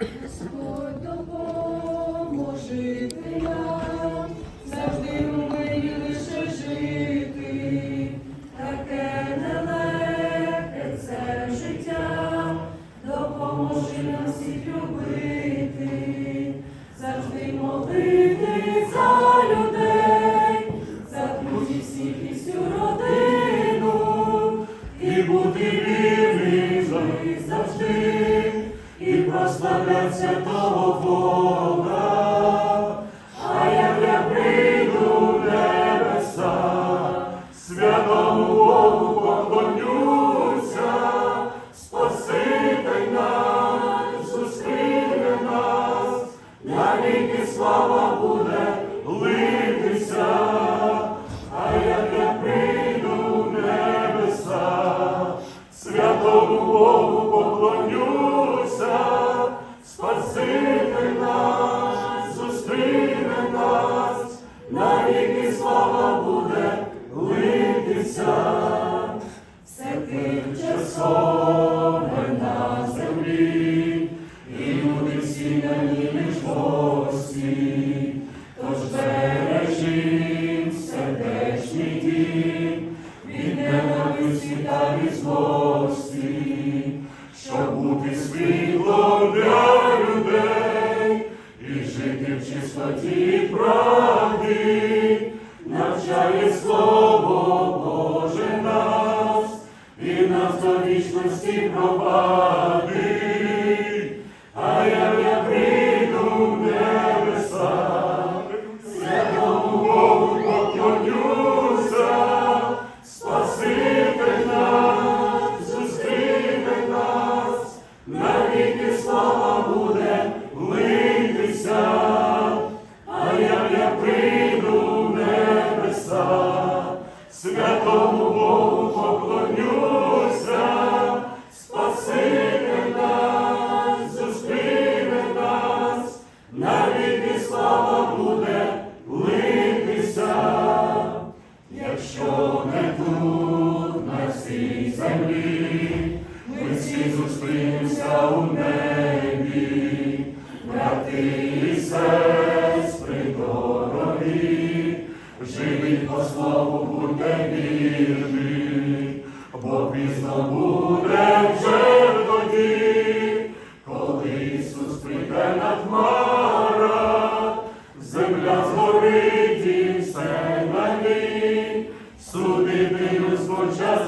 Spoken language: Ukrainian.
Господь допоможити нам, завжди мирі лише жити, таке нелегке це життя, допоможи нам всіх любити, завжди молити за людей, за всіх і всю родину, і бути вірним завжди, прославлять святого Бога, в правди, навчає Слово Боже нас, і нас до вічності пропади. а я святому Богу поклонюся, Спаситель наш зустріне нас, навіки слава буде литися. Якщо не тут, на цій землі, ми всі зустрінемося у небі, брати славу буде вірний, бо пізно буде вже тоді, коли Ісус прийде на хмара, земля згорить і все на ній, судити людство час.